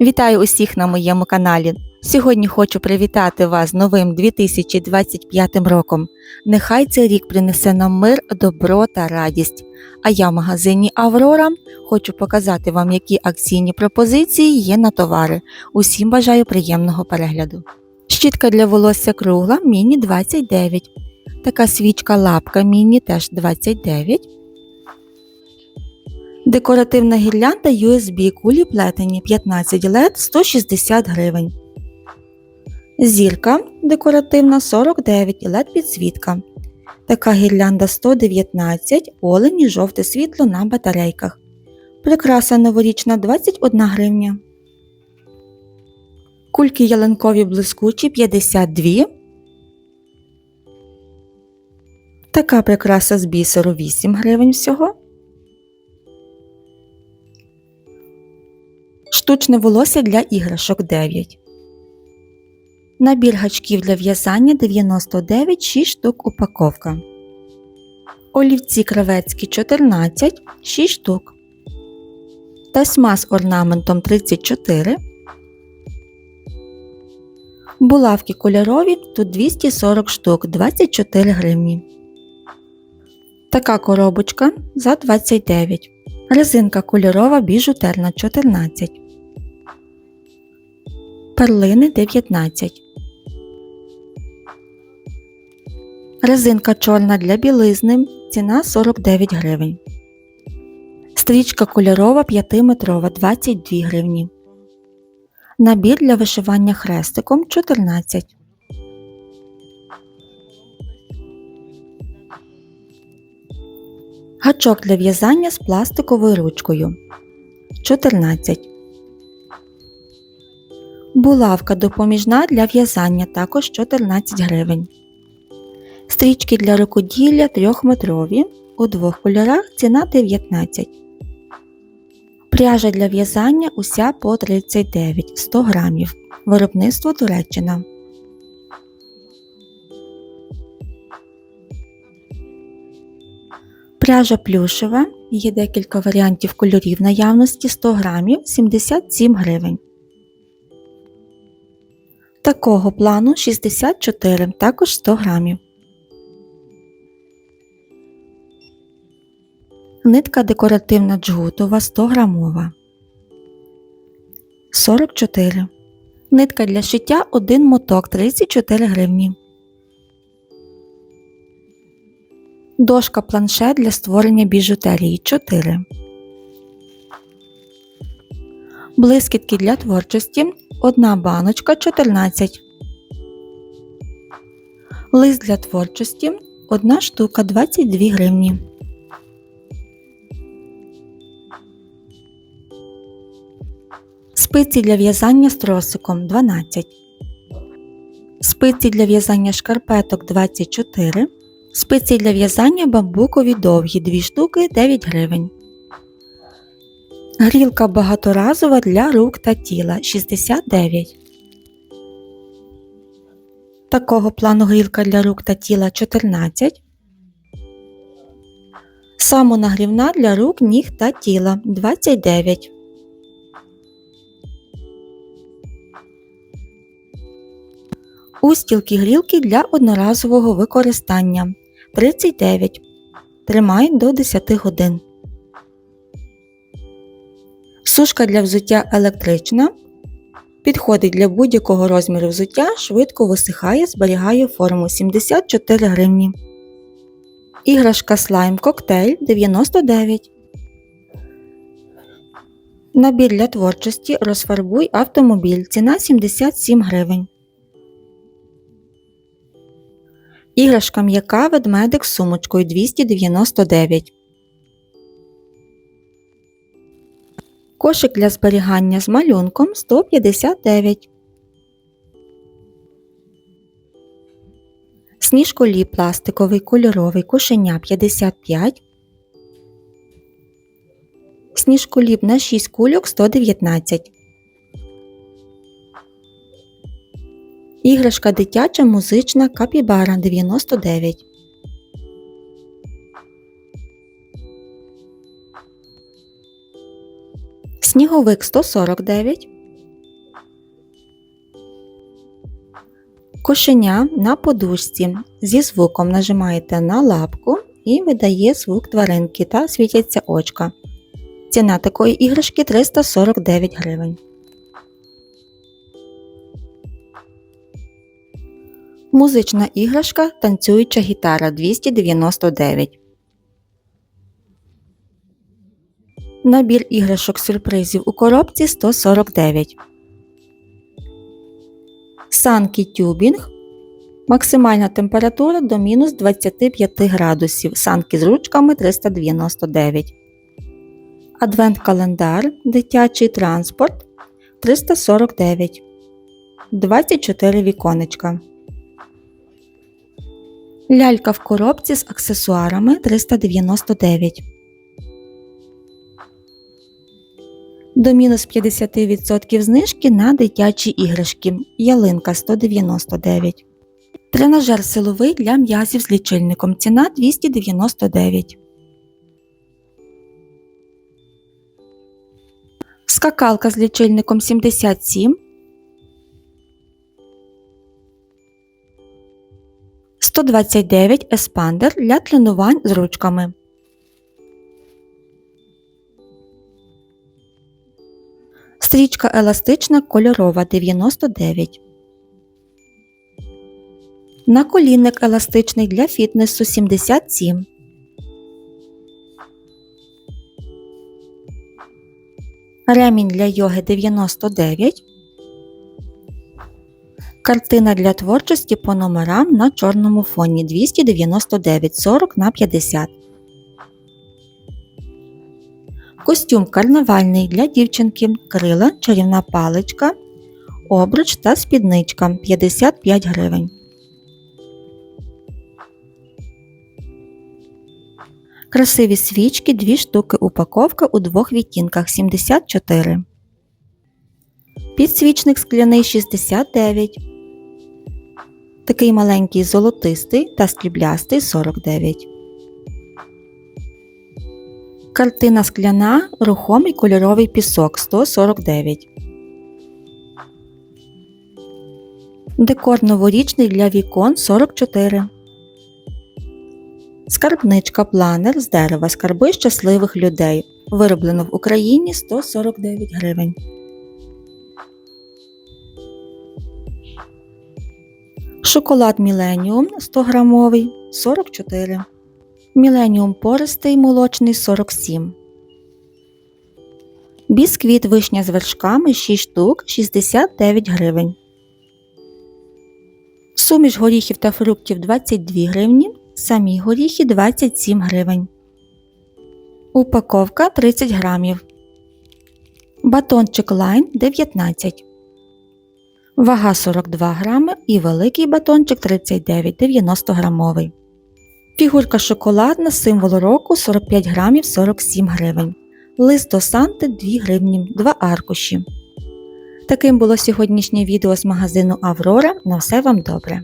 Вітаю усіх на моєму каналі. Сьогодні хочу привітати вас з новим 2025 роком. Нехай цей рік принесе нам мир, добро та радість. А я в магазині Аврора хочу показати вам, які акційні пропозиції є на товари. Усім бажаю приємного перегляду. Щітка для волосся кругла міні 29. Така свічка лапка міні теж 29. Декоративна гірлянда USB кулі плетені 15 LED 160 гривень. Зірка декоративна 49 LED підсвітка. Така гірлянда 119 олені жовте світло на батарейках. Прикраса новорічна 21 гривня. Кульки ялинкові блискучі 52. Така прикраса з бісеру 8 гривень всього. Штучне волосся для іграшок 9. Набір гачків для в'язання 99 6 штук упаковка. Олівці кравецькі 14 6 штук. Тасьма з орнаментом 34. Булавки кольорові тут 240 штук 24 гривні. Така коробочка за 29. Резинка кольорова біжутерна 14. Перлини 19. Резинка чорна для білизни. Ціна 49 гривень. Стрічка кольорова 5-метрова 22 гривні. Набір для вишивання хрестиком 14. Гачок для в'язання з пластиковою ручкою 14. Булавка допоміжна для в'язання також 14 гривень. Стрічки для рукоділля 3-метрові у двох кольорах ціна 19. Пряжа для в'язання уся по 39 100 грамів. Виробництво Туреччина. Пряжа плюшева. Є декілька варіантів кольорів наявності 100 грамів 77 гривень. Такого плану 64, також 100 грамів. Нитка декоративна джгутова 100 грамова. 44. Нитка для шиття 1 моток 34 гривні. Дошка планшет для створення біжутерії 4. Блискітки для творчості 1 баночка 14. Лист для творчості 1 штука 22 гривні. Спиці для в'язання з тросиком 12. Спиці для в'язання шкарпеток 24. Спиці для в'язання бамбукові довгі 2 штуки 9 гривень. Грілка багаторазова для рук та тіла 69. Такого плану грілка для рук та тіла 14. Самонагрівна для рук, ніг та тіла 29. Устілки грілки для одноразового використання 39. Тримають до 10 годин. Сушка для взуття електрична. Підходить для будь-якого розміру взуття, швидко висихає, зберігає форму 74 гривні. Іграшка слайм коктейль 99. Набір для творчості розфарбуй автомобіль. Ціна 77 гривень. Іграшка м'яка ведмедик з сумочкою 299. Кошик для зберігання з малюнком 159. Сніжколі пластиковий кольоровий кошеня 55. Сніжколіп на 6 кульок 119. Іграшка дитяча музична капібара 99. сніговик 149, кошеня на подушці. Зі звуком нажимаєте на лапку і видає звук тваринки та світяться очка. Ціна такої іграшки 349 гривень. Музична іграшка танцююча гітара 299 Набір іграшок сюрпризів у коробці 149. Санкі тюбінг. Максимальна температура до мінус 25 градусів. Санки з ручками 399. Адвент календар. Дитячий транспорт 349. 24 віконечка. Лялька в коробці з аксесуарами 399. До мінус 50% знижки на дитячі іграшки. Ялинка 199. Тренажер силовий для м'язів з лічильником. Ціна 299. Скакалка з лічильником 77. 129 еспандер для тренувань з ручками. Стрічка еластична кольорова 99. Наколінник еластичний для фітнесу 77. Ремінь для йоги 99. Картина для творчості по номерам на чорному фоні 299 40 на 50. Костюм карнавальний для дівчинки, крила, чарівна паличка, обруч та спідничка 55 гривень. Красиві свічки 2 штуки упаковка у двох відтінках 74. Підсвічник скляний 69. Такий маленький золотистий та стріблястий 49. Картина скляна, рухомий кольоровий пісок 149. Декор новорічний для вікон 44. Скарбничка планер з дерева скарби щасливих людей. Вироблено в Україні 149 гривень. Шоколад Міленіум 100 грамовий 44. Міленіум пористий молочний 47. Бісквіт вишня з вершками 6 штук 69 гривень. Суміш горіхів та фруктів 22 гривні. Самі горіхи 27 гривень. Упаковка 30 грамів. Батончик лайн 19. Вага 42 грами і великий батончик 39,90 грамовий. Фігурка шоколадна символ року 45 грамів 47 гривень. Лист до Санти 2 гривні 2 аркуші. Таким було сьогоднішнє відео з магазину Аврора. На все вам добре!